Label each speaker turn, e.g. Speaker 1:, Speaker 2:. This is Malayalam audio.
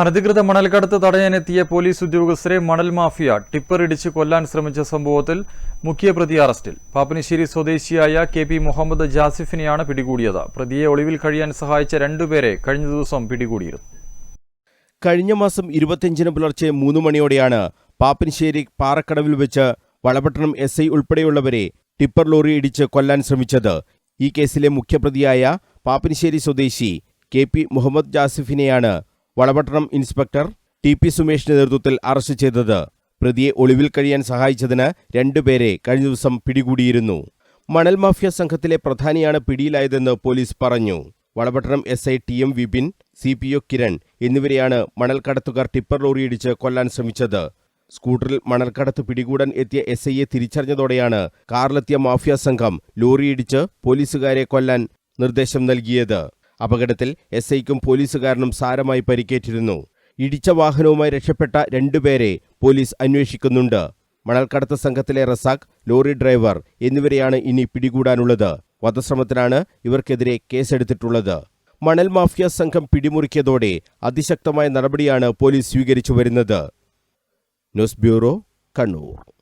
Speaker 1: അനധികൃത മണൽക്കടത്ത് തടയാനെത്തിയ പോലീസ് ഉദ്യോഗസ്ഥരെ മണൽ മാഫിയ ടിപ്പർ ഇടിച്ച് കൊല്ലാൻ ശ്രമിച്ച സംഭവത്തിൽ മുഖ്യപ്രതി അറസ്റ്റിൽ. പാപ്പനശ്ശേരി സ്വദേശിയായ കെ പി മുഹമ്മദ് ജാസിഫിനെയാണ് പിടികൂടിയത്. പ്രതിയെ ഒളിവിൽ കഴിയാൻ സഹായിച്ച രണ്ടുപേരെ കഴിഞ്ഞ ദിവസം പിടികൂടിയിരുന്നു.
Speaker 2: കഴിഞ്ഞ മാസം ഇരുപത്തിയഞ്ചിന് പുലർച്ചെ മൂന്ന് മണിയോടെയാണ് പാപ്പനശ്ശേരി പാറക്കടവിൽ വെച്ച് വളപട്ടണം എസ് ഐ ഉൾപ്പെടെയുള്ളവരെ ടിപ്പർ ലോറി ഇടിച്ച് കൊല്ലാൻ ശ്രമിച്ചത്. ഈ കേസിലെ മുഖ്യപ്രതിയായ പാപ്പനശ്ശേരി സ്വദേശി കെ പി മുഹമ്മദ് ജാസിഫിനെയാണ് വളപട്ടണം ഇൻസ്പെക്ടർ ടി പി സുമേഷിന്റെ നേതൃത്വത്തിൽ അറസ്റ്റ് ചെയ്തത്. പ്രതിയെ ഒളിവിൽ കഴിയാൻ സഹായിച്ചതിന് രണ്ടുപേരെ കഴിഞ്ഞ ദിവസം പിടികൂടിയിരുന്നു. മണൽ മാഫിയ സംഘത്തിലെ പ്രധാനിയാണ് പിടിയിലായതെന്ന് പോലീസ് പറഞ്ഞു. Valapattanam S I T M Vipin C P O Kiran എന്നിവരെയാണ് മണൽക്കടത്തുകാർ ടിപ്പർ ലോറിയിടിച്ച് കൊല്ലാൻ ശ്രമിച്ചത്. സ്കൂട്ടറിൽ മണൽക്കടത്ത് പിടികൂടാൻ എത്തിയ എസ് ഐയെ തിരിച്ചറിഞ്ഞതോടെയാണ് കാറിലെത്തിയ മാഫിയ സംഘം ലോറിയിടിച്ച് പോലീസുകാരെ കൊല്ലാൻ നിർദ്ദേശം നൽകിയത്. അപകടത്തിൽ എസ് ഐക്കും പോലീസുകാരനും സാരമായി പരിക്കേറ്റിരുന്നു. ഇടിച്ച വാഹനവുമായി രക്ഷപ്പെട്ട രണ്ടുപേരെ പോലീസ് അന്വേഷിക്കുന്നുണ്ട്. മണൽക്കടത്ത് സംഘത്തിലെ റസാഖ് ലോറി ഡ്രൈവർ എന്നിവരെയാണ് ഇനി പിടികൂടാനുള്ളത്. വധശ്രമത്തിനാണ് ഇവർക്കെതിരെ കേസെടുത്തിട്ടുള്ളത്. മണൽ മാഫിയ സംഘം പിടിമുറുക്കിയതോടെ അതിശക്തമായ നടപടിയാണ് പോലീസ് സ്വീകരിച്ചു വരുന്നത്. News bureau Kannur.